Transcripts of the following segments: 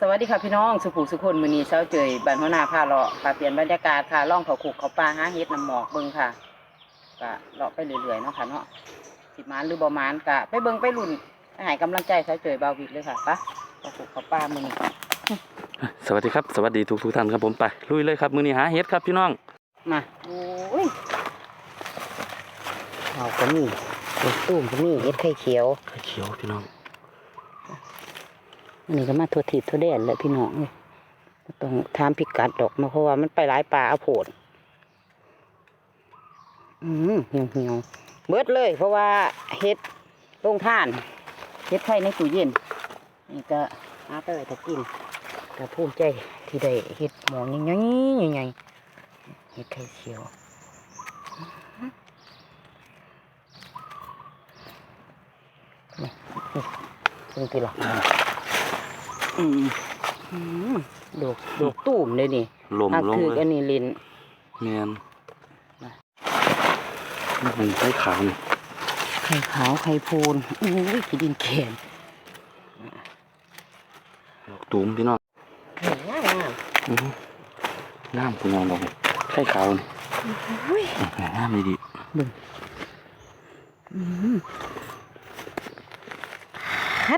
สวัสดีค่ะพี่น้องสุขุสุคนมือนี้เช้าเจยบ้านหัวหน้าพาเลาะพาเปลี่ยนบรรยากาศค่ะล่องเขาขุกเขาปลาหาเฮ็ดน้ำหมอกเบิ่งค่ะก็เลาะไปเรื่อยๆเนาะค่ะเนาะสิมานหรือบ่มานกะไปเบิ่งไปลุ่นไปให้กำลังใจเช้าเจยบาวิกเลยค่ะปะเขาขุกเขาปลามือนี้สวัสดีครับ สวัสดีทุกทุกๆท่านครับผมไปลุยเลยครับมือนี้หาเห็ดครับพี่น้องมาโอ้ยเอาก็มีเห็ดตุ้มก็มีเห็ดไข่เขียวไข่เขียวพี่น้อง อันนี้ก็มาทัวทิพย์ทั่วแดนแหละพี่น้องเลยต้องถามพิกัดดอกเนาเพราะว่ามันไปหลายป่าเอาโผดอืมเหี่ยวเหี่ยวเบิดเลย เพราะว่าเฮ็ดลงท่านเฮ็ดไข่ในตู้เย็นนี่ก็หาไปไว้ถ้ากินก็ภูมิใจที่ได้เฮ็ดหมองใหญ่ๆใหญ่ๆเฮ็ดไข่เขียวนี่นี่เพิ่งทีหลัง อืมอืมดอกดอกตูมเลยนี่ลมถ้าลงคือเลอัยนนี้ลินเนียนนะมันไข่ขาวนี่ไข่ขาวไข่พูนอุ้ยขี้ดินแข็งดอกตูมพี่น้องงามงามอื้อหือน้ำพี่น้องดอกนี่ไข่ขาวนี่อุ้ยอื้อหือน้ำดีดีอืมฮั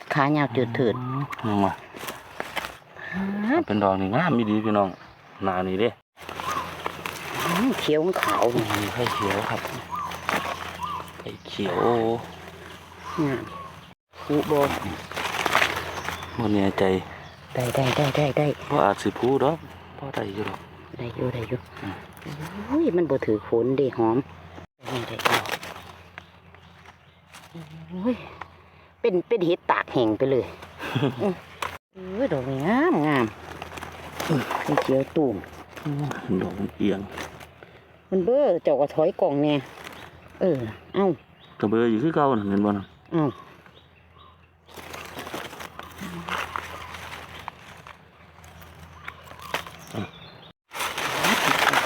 ดขายาวจืดถืดยังวะเป็นดอกนี่งามดีดีพี่น้องหนานี่เด้อืมเขียวขาวอืนี่มไข่เขียวครับไข่เขียวงามอุโบมันแน่ใจได้ได้ได้ได้ได้ว่าอาจสิพูดอกพอได้อยู่ดอกได้อยู่ได้อยู่อืมอุ้ยมันบ่ถือฝนเด้หอมได้ได้ได้อุ้ย เป็นเป็นเห็ดตากแห้งไปเลยอืมอุ้ยดอกนี่งามงามไข่เขียวตูมอื้อดอกมันเอียง มันเบ้อเจ้าก็ถอยกล่องแน่เออ เอ้ากระเบืออยู่คือเก่าน่ะเห็นบ่น่ะเอ้า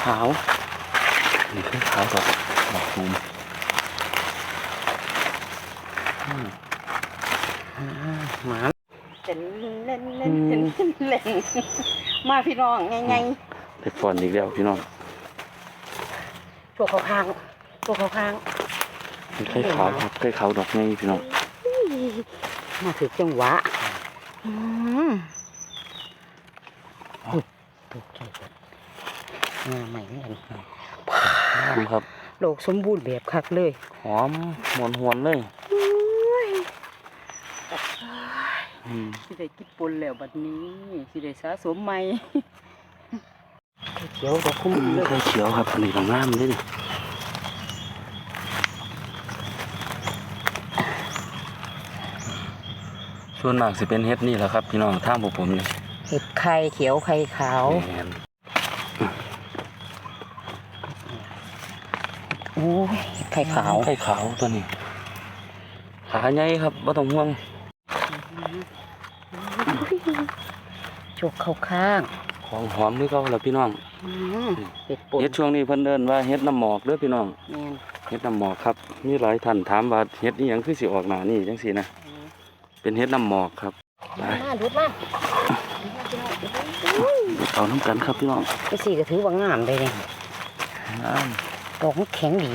ขาวนี่ไข่ขาวดอกดอกตูม หมาเล่นเล่นเล่นเล่นเล่นมาพี่น้องไงไงได้ฟอนอีกแล้วพี่น้องพวกเขาค้างพวกเขาค้างไข่ขาวครับไข่ขาวดอกไงพี่น้องมาถึงจังหวะอืมอุ๊ยตกใจหมดงาใหม่นี่อันดูครับโลกสมบูรณ์แบบคักเลย หอมหวนหวนๆเลยอืม สิได้กินปนแล้วบัดนี้สิได้สะสมใหม่เขียวดอกคุ้มเลยไข่เขียวครับอันนี้ก็งามเลยนี่ส่วนมากสิเป็นเฮ็ดนี่แหละครับ พี่น้องทางพวกผมนี่เห็ดไข่เขียวไข่ขาวแม่นโอ้ยเห็ดไข่ขาวไข่ขาวตัวนี้ขาใหญ่ครับบ่ต้องห่วง จกเข้าข้างของหอมนี่ก็แล้วพี่น้องอืมเห็ดป่นเฮ็ดช่วงนี้เพิ่นเดินว่าเฮ็ดน้ำหมอกเด้อพี่น้องแม่นเฮ็ดน้ำหมอกครับมีหลายท่านถามว่าเฮ็ดนี่ยังคือสิออกหน้านี่จังซี่นะเป็นเฮ็ดน้ำหมอกครับไปมาดูดมาเอาน้ำกันครับพี่น้องไปสี่ก็ถือว่างามเลยเนี่ยน้ดอกมันแข็งดี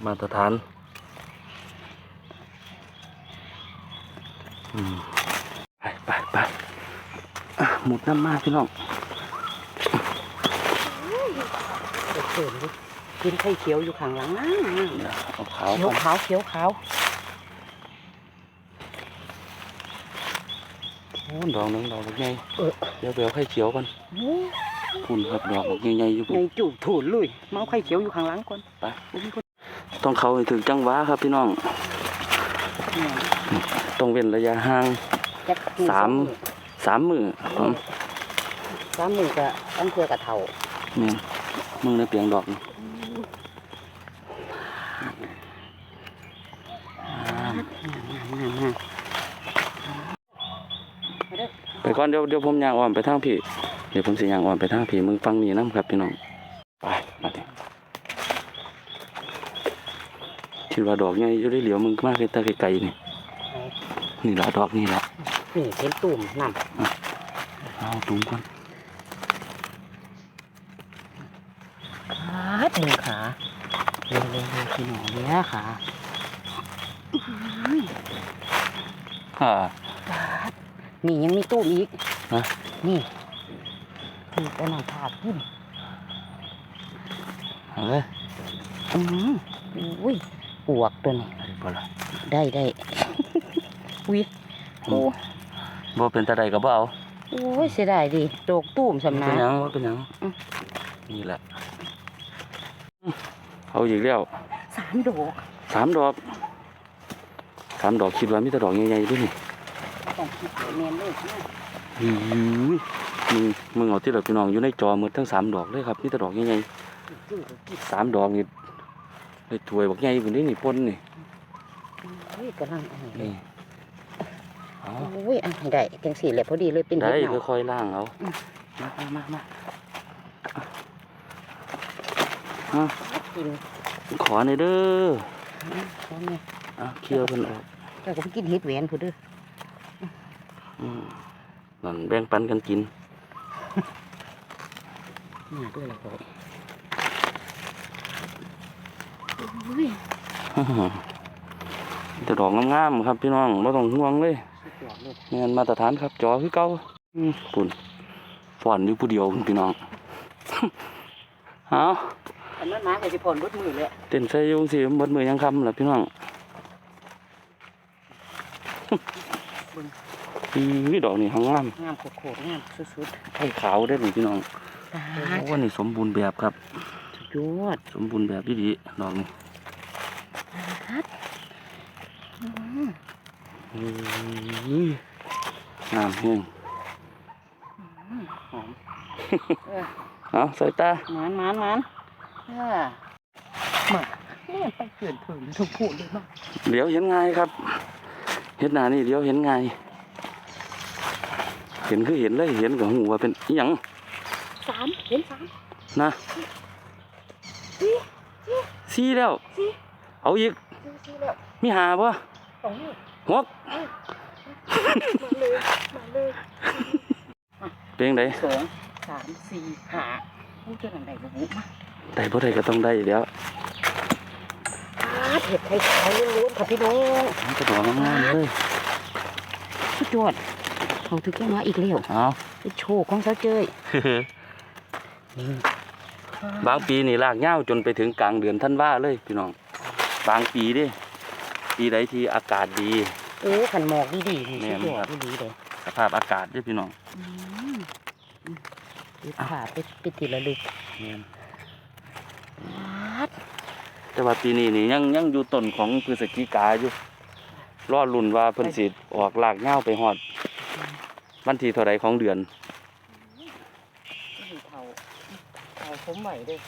ำมาตรฐานอืมไปไปไปอะหมุด น้ำมาพี่น้องเด็กเกินดิกินไข่เขียวอยู่ข้างหลังนะเอาขาวเขียก่วอนขาวเขียวขาวโอ้ดอกหนึงดอกบักใหญ่เออเดี๋ยวไปเอาไข่เขียวก่อนโอ้พุ่นครับดอกบักใหญ่ๆอยู่พุ่ในนจูบถูนเลยมาเอาไข่เขียวอยู่ข้างหลังก่อนไปบ่มีคนต้องเข้าให้ถึงจังหวะครับพี่น้องเนี่ยต้องเว้นระยะห่างจักมือสาม สามมือผมสามมือก็ต้องเพื่อกระเทานี่มือในเปียงดอกนี่งามงามงามไปก่อนเดี๋ยวเดี๋ยวผมย่างอ้อมไปทางพี่เดี๋ยวผมสิย่างอ้อมไปทางพี่มึงฟังนี่น้ำครับพี่น้องไปมาดิคิดว่าดอกใหญ่อยู่ได้เหลียวมึงมากเลยตาไกลๆนี่นี่ละดอกนี่ละ นี่เห็นตุ่มน้ำเอาตุ้มก่อนขาดึงขาเร็วเร็วเร็วพี่หนูเนี่ยขาฮ่านี่ยังมีตู้อีกฮะนี่คือเอาน้ำผาดขึ้นเอาเลยอืมอุ้ยปวกตัวนี้ได้บ่ล่ะได้ได้อุ้ยโอ้ บ่เป็นตาใดก็บ่เอาโอ้ยเสียดายดิโตกตุ่มสำเป็นันกหยังบ่เป็นหยังอืมนี่แหละเอาอีกแล้วสามดอกสามดอกสามดอกคิดว่ามีแต่ดอกใหญ่ๆด้วยนี่ต้องคิดให้แมนเลยนะอื้อหือมึงมึงเอาที่เราพี่น้องอยู่ในจอหมดทั้งสามดอกเลยครับมีแต่ดอกใหญ่จืดกินๆสามดอกนี่เลยถวยบอกใหญ่กว่านี้นี่ปนนี่อุ้ยกำลังอันนี้ เลนี่ยเอาอุ้ยอันนี้ได้จังสี่แหละพอดีเลยเป็นได้เห็ดเหนาค่อยๆล่างเอามามามามาอะกินขอหน่อยเด้อพร้อมเนี่ยอะเคี่ยวกันออกเจ้าก็ไปกินเห็ดแหวนผู้เด้ออืมนั่นแบ่งปันกันกินมาด้วยละก็อุ้ย แต่ดอกงามๆครับพี่น้องไม่ต้องห่วงเลยสุดยอด เลยแม่นมาตรฐานครับ จอคือเก่าอืมปุ่นฟ่อนอยู่ผู้เดียวพี่น้องเอาอันนั้นมาก็จะผ่อนรถมือเลยเต้นใส่อยุงสิหมดมือยังคำล่ะพี่น้องอือดอกนี่หางงามงามโคตรๆงามสุดไข่ขาวได้อนี่พี่น้องๆตาโอ้นี่สมบูรณ์แบบครับสุดยอดสมบูรณ์แบบดีๆดอกนี่ ฮัดอืม อื้องามเฮงหอมเออเอาใส่ตาหมานหมานหมานเออมาเนี่ยไปเกินถึงทุกพูดเลยเนาะเดี๋ยวเห็นไงายครับเห็นหน้านี่เดี๋ยวเห็นไงายเห็นคือเห็นเลยเห็นกับหูว่าเป็นอหยังสามเห็นสามนะซีแล้วสี่เอาอีกสี่สี่แล้วมีหาปะสอง นี่หกมาเลยมาเลยเป็นยังไงสองสามสี่ห้าพูดจะนั่งไหนบุบุมาได้บ่ได้ก็ต้องได้แล้วอาเห็ดไทยขาวล้วนๆค่ะพี่น้องมันก็ดอกงามๆเลยสุดยอดเขาถึงแค่มาอีกแล้วเอาเป็นโชว์ของสาวเจยนี่บางปีนี่ลากเง่าวจนไปถึงกลางเดือนท่านว่าเลยพี่น้อง บางปีเดิ ปีใดที่อากาศดีโอ้ขันหมอกดีดีๆนี่แม่สุนดยอครัดบดีๆเลยสภาพอากาศเด้วยพี่น้องอืมอืมยึดขาไปไปติดละลึกแม่นฮัดแต่ว่าปีนี้นี่ยังยังอยู่ต้นของพฤศจิกาอยู่รอลุ่นว่าเพิ่นสิออกลากเง่าวไปฮอด วันที่เท่าไรของเดือนนี่เขาเขาผมไหวเด้วย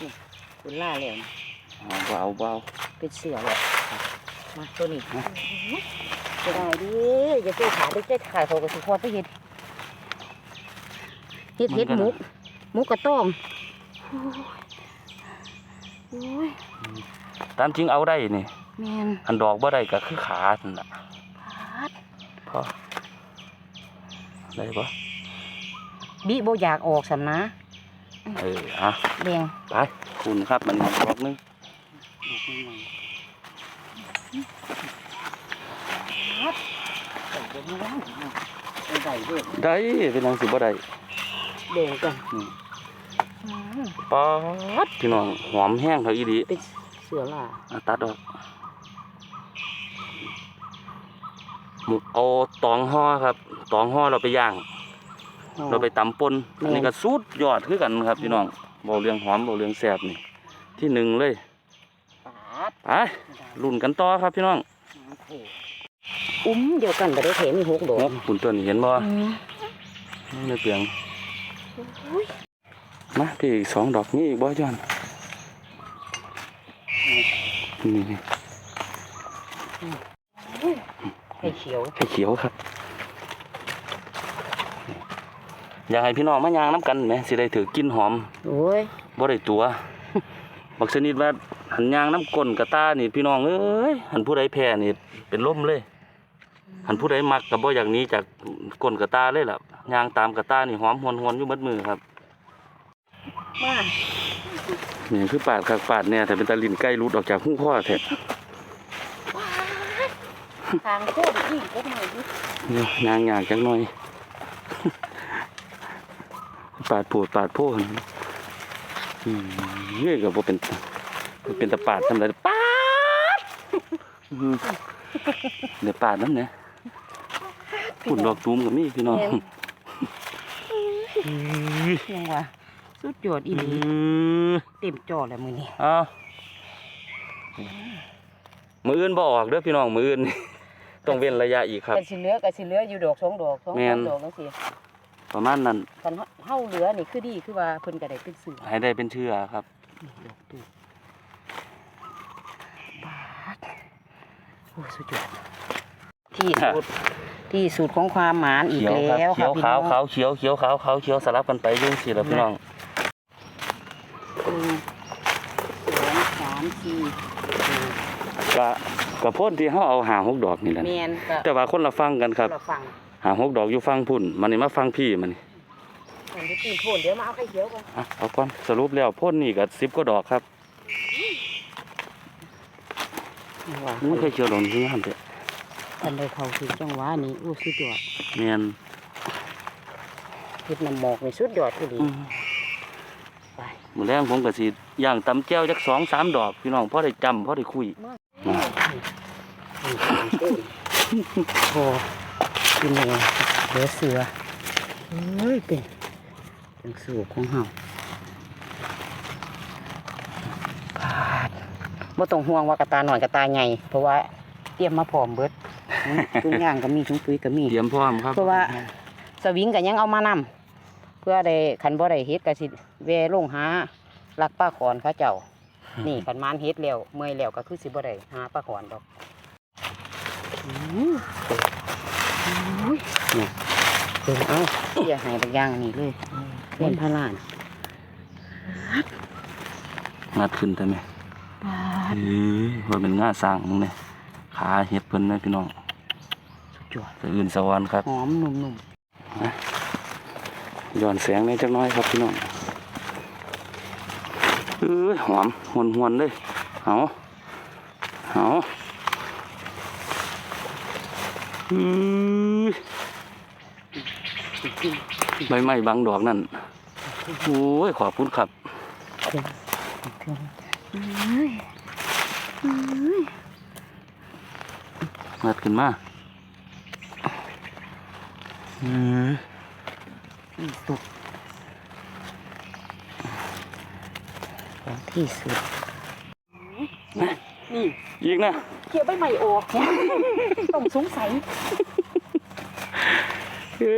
นี่คุณล่าแล้วนี่เอาบ่เอาบ่เอาเป็นเสือเลย มาตัวนี้จะได้ดิอย่าเจ้ขาด้วยเจ้ขาเขาก็สุพอไปเห็ดเห็ดเห็ดหมุกหมุกกระต้มโอ้ยตามจริงเอาได้นี่แมนอันดอกบ่ได้ก็คือขานั่นน่ะฮัดพอได้บ่บิโบอยากออกสำนะเอออะแดงไปคุณครับมันดอกหนึง ใส่ด้วย ได้เป็นหยังสิบ่ได้แดงกันป๊าดพี่น้องหอมแห้งเขาอีดีเป็นเสือล่าอะตัดออกหมูเอาตองห่อครับ ตองห่อเราไปย่าง เราไปตำปนอันนี้ก็สุดยอดคือกันครับพี่น้องบ่เรื่องหอมบ่เรื่องแซ่บนี่ ที่หนึ่งเลยปาดไปรุ่นกันต่อครับพี่น้อง อุ้มเดียวกันแต่ได้เถมีหกดอกโอ้ปุ่นตัวนี้เห็นบ่อืมในเปียงอุ้ยมาพี่อีกสองดอกนี่อีกบ่จอนนี่นี่ไข่เขียวไข่เขียวครับ อยากให้พี่น้องมายางน้ำกันไหมสิได้ถือกินหอมโอ้ยบ่ได้ตัวบักชนิดว่าหันยางน้ำก้นกระตานี่พี่น้องเอ้ยหันผู้ใดแพ้นี่เป็นลมเลยอ หันผู้ใดมักกับบ่อย่างนี้จากก้นกระตาเลยล่ะยางตามกระตานี่หอมหวนหวนอยู่มัดมือครับมานี่คือปาดคักปาดเนี่ยแต่เป็นตะลินใกล้รุดออกจากหูพ่อแท้ทางโคตรอีกก็หน่อยดินี่ยางยางจังหน่อย ปาดปวดปาดโพ่นอืมนี่ก็บ่เป็นบ่เป็นตะปาดทำไรปาดอืมเดี๋ยวปาดน้ำเนี่ย ฝุ่นดอกตูมกับมีพี่น้องยังว่าสุดยอดอีหลีอืมเต็มจอแล้วมื้อนี้เอามืออื่นบ่ออกเด้อพี่น้องมืออื่นต้องเว้นระยะอีกครับก็สิเหลือก็สิเหลืออยู่ดอกสองดอกสองแม่นดอกจังซี่ประมาณนั้นคันเฮาเหลือนี่คือดีคือว่าเพิ่นก็ได้เป็นสื่อให้ได้เป็นเชื่อครับนี่ดอกตูบาดโอ้ยสุดยอด ที่สุดที่สุดของความหมานอีกเขียวครับแล้วเขียวพี่ขาวน้องขาวเขียวเขียวขาวขาวเขียวสลับกันไปอยุ่จังสิแล้วพี่น้องหนึ่งสองสามสี่ห้ากะกะพ่นที่เฮาเอาหาหกดอกนี่แหละแมนก็แต่ว่าคนละฟังกันครับ เราฟังหาหกดอกอยู่ฟังพุ่นมันนี่มาฟังพี่มันนี่เห็นที่ตีนโผล่เดี๋ยวมาเอาไข่เขียวก่อนอะเอาก่อนสรุปแล้วพ่นนี่ก็10กว่าดอกครับว่ามันเคยเขียวดอกนี่หั่นเด้อ ทันได้เข้าถึงจังหวะนี้โอ้สุดยอดแม่นเฮ็ดน้ำหมอกนี่สุดยอดที่ดีอืมไปมื้อแรงผมก็สิย่างตำแก้วจัก2 3ดอก พี่น้องพอได้จำพอได้คุยนี่ทางโอ้ยโอ้กินเลยเหลือเสือเฮ้ยเป็นเป็นสูบของเฮาปาดบ่ต้องห่วงว่ากระตาหน่อยกระตาใหญ่เพราะว่าเตรียมมาพร้อมเบิด อืมทุกอย่างก็มีทุกปุ๋ยก็มีเตรียมพร้อมครับเพราะว่าสวิงก็ยังเอามานำเพื่อได้คันบ่ได้เฮ็ดก็สิแวลงหาลักป้าขอนเขาเจ้า นี่คันมานเฮ็ดแล้วเมื่อยแล้วก็คือสิบ่ได้หาป้าขอนดอกอื้ออุ้ยเนี่ยเบิ่งเอาอย่าให้บางอย่างนี่เลยเป็นพาลานงัดขึ้นได้ไหมเอ้ยว่าเป็นง่าสร้างมึงเนี่ยขาเห็ดเพิ่นนะพี่น้อง สุดยอดแต่อื่นสวรรค์ครับหอมนุ่มย้อนแสงในอยจักหน้อยครับพี่น้องเอ้ยหอมหวนหวนๆเลยเอาเอาเอ้ยๆจริงใบไม้บางดอกนั่นโอ้ยขอบคุณครับๆเครื่องเครื่องเอ้ยเอ้ยงัดขึ้นมาเอ้ย ที่สุดของที่สุดนี่นี่อีกนะเกี่ยวใบใหม่ออกเนี่ยต้องสงสัยเอ้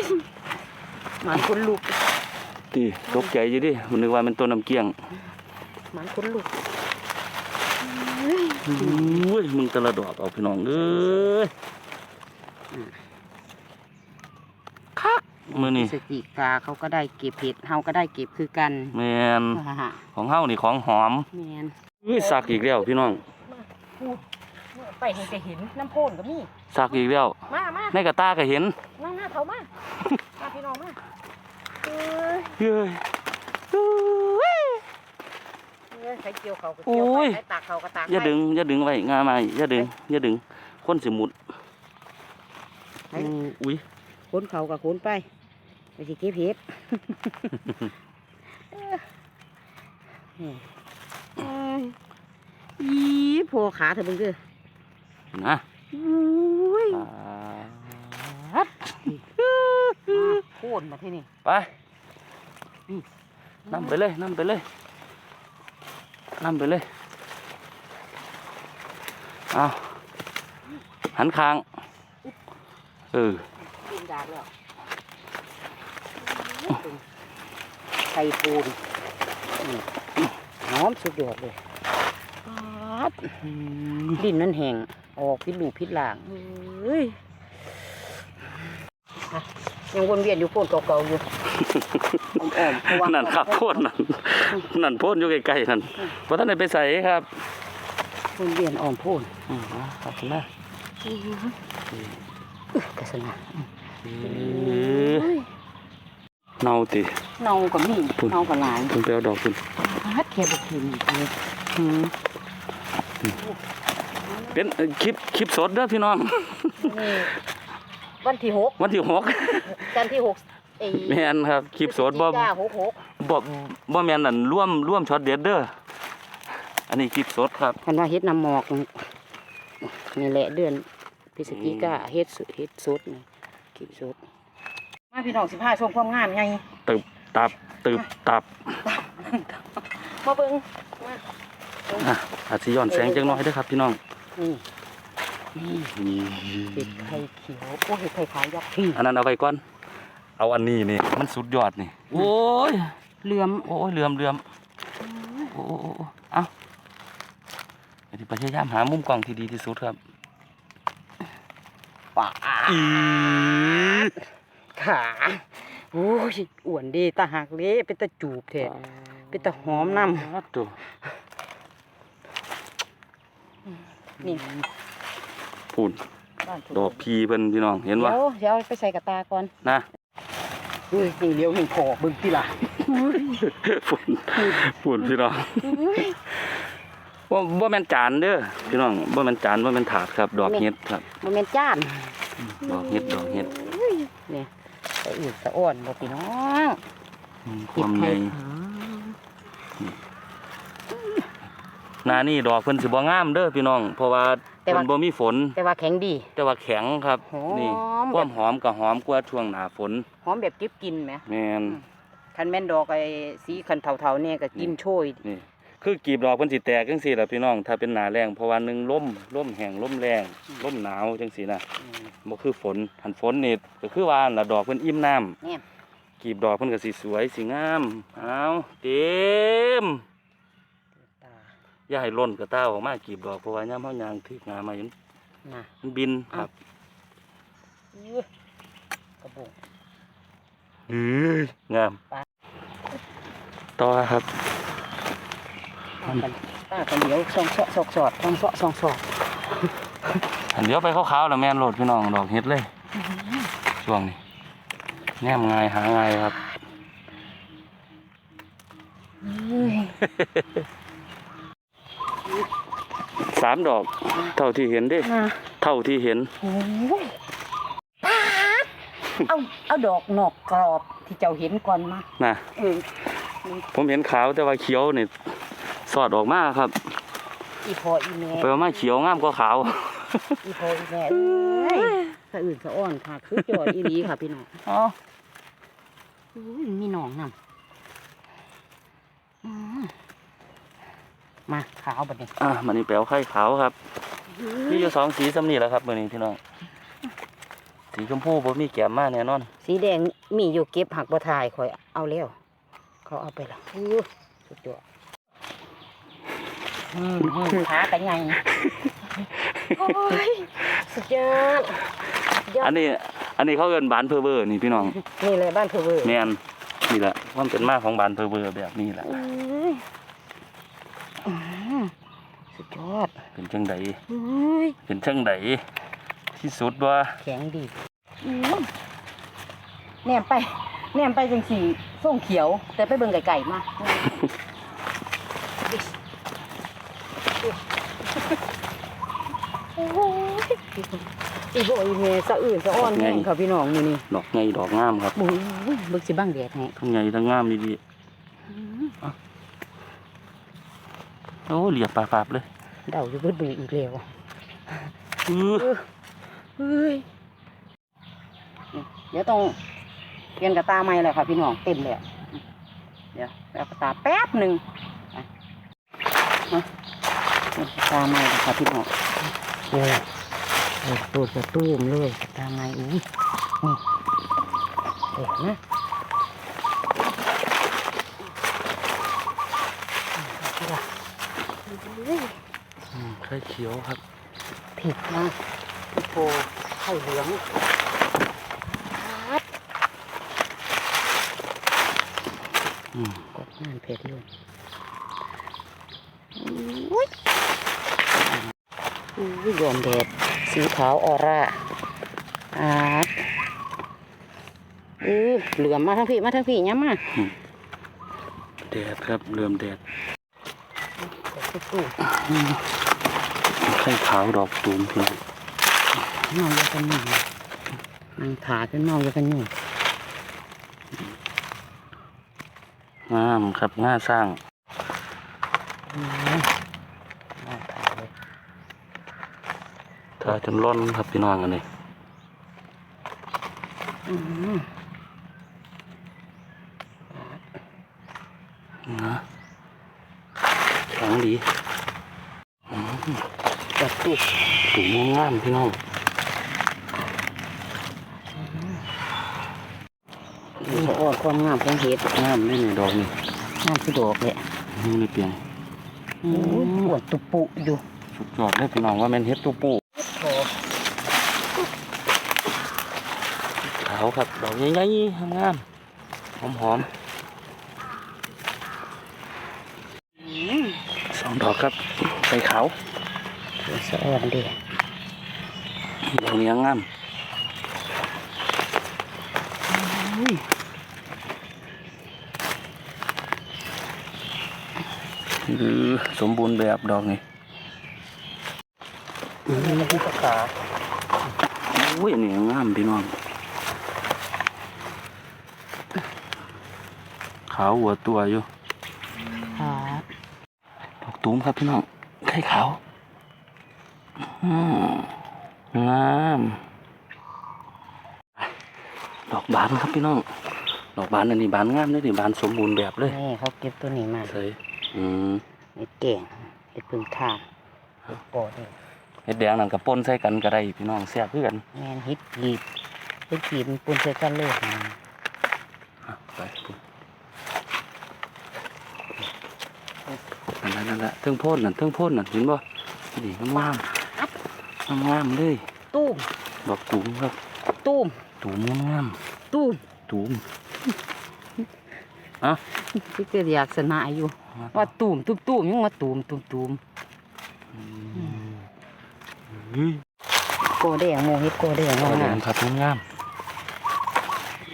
ยหมันคนลุกตีตกใจอยู่ดิมันนึกว่าเป็นต้นน้ำเกี้ยงหมันคนลุกอุ้ยมึงแตละดอกเอาพี่น้องเอ้ย คักมือนี่สติกาเขาก็ได้เก็บเห็ดเฮาก็ได้เก็บคือกันแมนฮ่าของเฮานี่ของหอมแมนอุ้ยสักอีกแล้วพี่น้องพูดไปเห็นจะเห็นน้ำโพนก็มีสักอีกแล้วมามาในกระตาก็เห็นหน้าหน้าเขามามาพี่น้องมาเอ้ยเฮ้ยเอ้ยเอ้ยใส่เกี่ยวเขาก็เกี่ยวโอ้ไปยใส่ตากเขาก็ตากอย่าไปดึงอย่าดึงไว้งามาอย่าดึงอย่าดึงคนสิหมุด ไปอุ้ยค้นเขาก็ค้นไปไปสิเก็บเห็ดเอ้ยเอ้ยอีโผล่ขาเถอะมึงเด้อนะอุ้ยปัดโค่นมาที่นี่ ไปนำไปเลยนำไปเลยนำไปเลย เอาหันคาง เออกินดากแล้วไข่ปูนนี่หอมสุดยอดเลยป๊าดดินนั่นแห้งออกพิษลูกพิษหลางเฮ้ยอะยังวนเวียนอยู่โพนเก่าๆอยู่อ้อมๆเพราะว่านั่นครับโพ่นนั่นนั่นโพ่นอยู่ไกลๆนั่นเพราะท่านได้ไปใส่ครับวนเวียนอ่อมโพูนอืมเอาขอบคุณมาก กระสนะเออเนาติเนากับมีพูนเนากับหลายคุณไปเอาดอกคุณฮัดเทียบกินเลยอืมเป็นเอ่อคลิปคลิปสดเด้อพี่น้องนี่วันที่หกวันที่หกจันทร์ที่หกเอ้ยแม่นครับคลิปสดบ่พฤศจิกาหกหกบ่บ่แม่นนั่นร่วมร่วมช็อตเด็ดเด้ออันนี้คลิปสดครับคันว่าเฮ็ดน้ำหมอกนี่แหละเดือน พฤศจิกาเฮ็ดสุเฮ็ดสดนี่คลิปสดมาพี่น้องสิพาชมความงามไงตึบตับตึบตับมาเบิ่งมาอะอาจสิย้อนแสงจังน้อยเด้อครับพี่น้องนี่นี่นี่เห็ดไข่เขียวโอ้เห็ดไข่ขาวยักษ์พี่อันนั้นเอาไว้ก่อน เอาอันนี้นี่มันสุดยอดนี่โอ้ยเหลื่อมโอ้ยเหลื่อมเหลื่อมโอ้โอ้โอ้โอ้เอาเดี๋ยวพยายามหามุมกล้องที่ดีที่สุดครับ ป่าอีขาโอ้ยอ้วนดีตาหักเละเป็นตาจูบแท้เป็นตาหอมน้ตัวำนี่พูนบ้านถูดอกพีเพิ่นพี่น้องเห็นปะเดี๋ยวเดี๋ยวไปใส่กระตาก่อนนะเฮ้ยนี่เลี้ยวนี่พอเบิ่งติล่ะพูนพูนพี่น้อง ว่าว่าแม่นจานเด้อพี่น้องว่าแม่นจานว่าแม่นถาดครับ ดอกเห็ดครับมันเป็นจ้านดอกเห็ดดอกเห็ดนี่สะอืดสะอ่อนบ่พี่น้องอืมความใหญ่เห็ดไข่ขาวหนานี่ดอกเพิ่นสิบ่งามเด้อพี่น้อง เพราะว่าเพิ่นบ่มีฝน แต่ว่าแข็งดี แต่ว่าแข็งครับหอมนี่ความหอมก็หอมกว่าช่วงหน้าฝน หอมแบบเก็บกินไหมแม่นคันแม่นดอกไอ้สีคันเทาๆเนี่ยก็กินโชยนี่ คือกีบดอกเพิ่นสิแตกจังซี่ล่ะพี่น้อง ถ้าเป็นหน้าแรงเพราะว่าหนึงลมลมแห้งลมแรงลมหนาวจังซี่นะบ่คือฝนหันฝนนี่ก็คือว่าน่ะดอกเพิ่นอิ่มน้ำเนี่ยกีบดอกเพิ่นก็สิสวยสิงามเอาเต็มตาอย่าให้ล้นกระต้าออกมากีบดอกเพราะว่ายามเฮายางถึกงามาเห็นน่ะมันบินครับอื้อกระบุกเอ้ยงามต่อครับป้า กันป้ากันเดี๋ยวซองเสาะซอกสอดซองเสาะซองสอดอันเดียวไปขาวๆแล้วแม่นโลดพี่น้องดอกเฮ็ดเลย ช่วงนี้แนมง่ายหาง่ายครับเฮ้ยสามดอก เท่าที่เห็นเด้น่ะเท่าที่เห็นโอ้ยป้าดเอาเอาดอกนอกกรอบที่เจ้าเห็นก่อนมานะเออผมเห็นขาวแต่ว่าเขียวนี่ สอดออกมาครับ อีพออีแม่ไปว่ามาเขียวงามกว่าขาว อีพออีแม่เอ้ยสะอื่นสะอ่อนค่ะคือจอดอีหลีค่ะพี่น้องอ๋ออุ้ยมีหนองนำอืมมาขาวบัดนี้อะมันนี่แปลวไข่ขาวครับมีอยู่สองสีสำนีแหล้วครับมื้อนี้พี่น้องสีชมพูบ่มีแก้มมาแน่นอน สีแดงมีอยู่เก็บหักบ่ทายคอยเอาแล้วเขาเอาไปและอู้สุดยอด อืมอืมขากันไงโอ้ยสุดยอดสุดยออัดนนี้ อันนี้เขาเอิ้นบานเพอเวอร์นี่พี่น้องนี่เลยบ้านเพอเวอร์แม่นนี่แหละความเป็นมาของบานเพอเวอร์แบบนี้แหละเอ้ยอืมสุดยอดเป็นจังไดเอ้ยเป็นจังไดที่สุดว่าแข็งดีอืมแนมไปแนมไปจังสีส้มเขียว แต่ไปเบิ่งไก่ๆมา โอ้ยอีโบอีเมสะอื่นสะอ้อนแห้งค่ะพี่น้องนี่นี่ดอกไงดอกงามครับบุ้ยเบิกสิบ้างแดดให้ทั้งไงทั้งงามดีๆโอ้เหลียบปาบๆเลยเดาอยู่เบิดเบืออีกแล้วอือเฮ้ยนี่เดี๋ยวต้องเปลี่ยนกระตาใหม่เลยค่ะพี่น้องเต็มเลยอะเดี๋ยวแล้วกระตาแป๊บหนึ่ง ตาใหม่เลยค่ะพี่น้องเดี๋ยวเปิดตูดกระตุ้มเลยกระตาใหม่อุ้ยนี่เดี๋ยวนะอืมไข่เขียวครับผิดนะพี่โพไข่เหลืองครับอืมกดงานเพชรเลยอุ้ย อุ้ยยอมแดดสีขาวออร่าอาดเออเหลือมมาทั้งพี่มาทั้งพี่ย้ำมาแดดครับเริ่มแดดสู้ไข่ขาวดอกตูมพี่น้องๆเมาอยู่กันหนึ่งนางขาขึ้นเมาอยู่กันหนึ่งงามครับง่าสร้าง นางขาเลย ถ้าจนร้อนครับพี่น้องอันนี้อืมนะแข็งดีจับตุกตูมงามพี่น้องดูสะอ่อนความงามของเห็ดงามเลยนี่ดอกนี่งามคือดอกเลยนี่เลยเปียงโอ้ยปวดตุปุอยู่สุดยอดเลยพี่น้องว่าแม่นเฮ็ดตูปู โอ้ขาวครับ ดอกใหญ่ๆงามหอมหอมอืมๆสองดอกครับใส่ขาวสะอ่อนดีดอกนี้งามหรือสมบูรณ์แบบดอกนี่อืมที่ขาอุ้ยอันนี่งามพี่น้องาวหัวตัวอยู่ขาดอกตูมครับพี่น้องไข่ขาวอืมงามดอกบานครับพี่น้อง ดอกบานอันนี้บานงามเลยนี่บานสมบูรณ์แบบเลยนี่เขาเก็บตัวนี้มาใส่อืมเห็ดเก่งเห็ดพึ่งทานเห็ดปอดนี่เห็ดแดงนั่นกับป่นใส่กันก็ได้พี่น้องแซ่บคือกันแมนเห็ดกีบเห็ดกีบมันปุ่นใส่กันเลยอะไปพุ่ นนั่นนั่นนั่นแหละเทิงโพ่นนั่นเทิงโพ่นนั่นเห็นบ่นี่งามงามงามๆเลยตุ้มดอกตูมครับตุ้มตูมงามตุ้มๆตูมที่เกิดอยากสนาอยู่ ว่าตูมตุ้มตุ้มยังมาตูมตุ้มตุ้มเฮ้ยโกแดงโมเห็ดโกแดงดอกงาแดมงครับงาม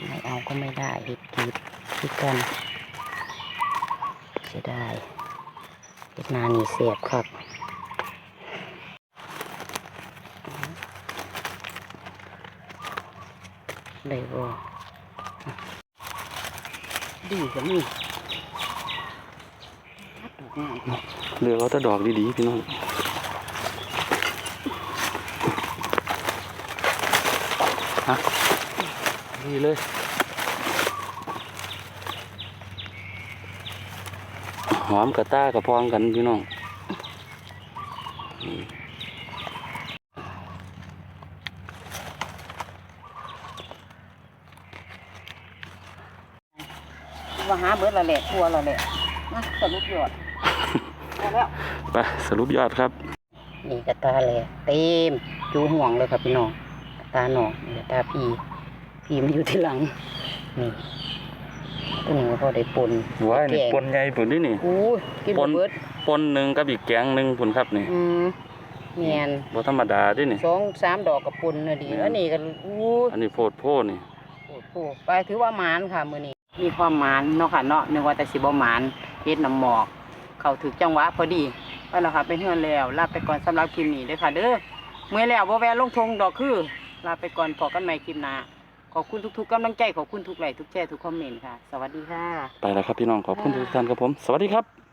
ไม่เอาก็ไม่ได้เห็ดกีบคือกันเสียดาย เห็ดนานี่เสียบครับได้บ่ดีกว่านี่ดอกงามๆเหลือเอาแต่ดอกดีๆพี่น้องฮะดีเลย หอมกระต้ากระพองกันพี่น้องว่าหาเบิดและแหละทัวและแหละมาสรุปยอดเอาแล้วไปสรุปยอดครับ นี่กระตาแหละเต็มจูห่วงเลยครับพี่น้องกระตาหนองนี่กระตาพีพีมันอยู่ที่หลังนี่ ตัวหนึ่งก็พอได้ปนว้ายนี่แกงปนใหญ่ปุ่นนี่นี่อู้ยกินปบ่นเบิดปนหนึ่งกับอีกแกงหนึ่งปุ่นครับนี่อืมเมียนบ่ธรรมดาเดินี่สองสามดอกกับปนน่ะดีแม่นอันนี้ก็อู้ยอันนี้โพดโพนี่โอ้โหไปถือว่าหมานค่ะมื้อนี้มีความหมานเนาะค่ะเนาะนึกว่าแต่สิบ่หมานเฮ็ดน้ำหมอก เข้าถึกจังหวะพอดีไปแล้วค่ะไปเฮือนแล้วลาไปก่อนสำหรับคลิปนี้เด้อค่ะ เด้อเมื่อแล้วบ่แวะลงทงดอกคือลาไปก่อนพอกันใหม่คลิปหน้า ขอบคุณทุกๆกำลังใจขอบคุณทุกไลค์ทุกแชร์ทุกคอมเมนต์ค่ะ สวัสดีค่ะ ไปแล้วครับพี่น้องขอบคุณทุกท่านครับผม สวัสดีครับ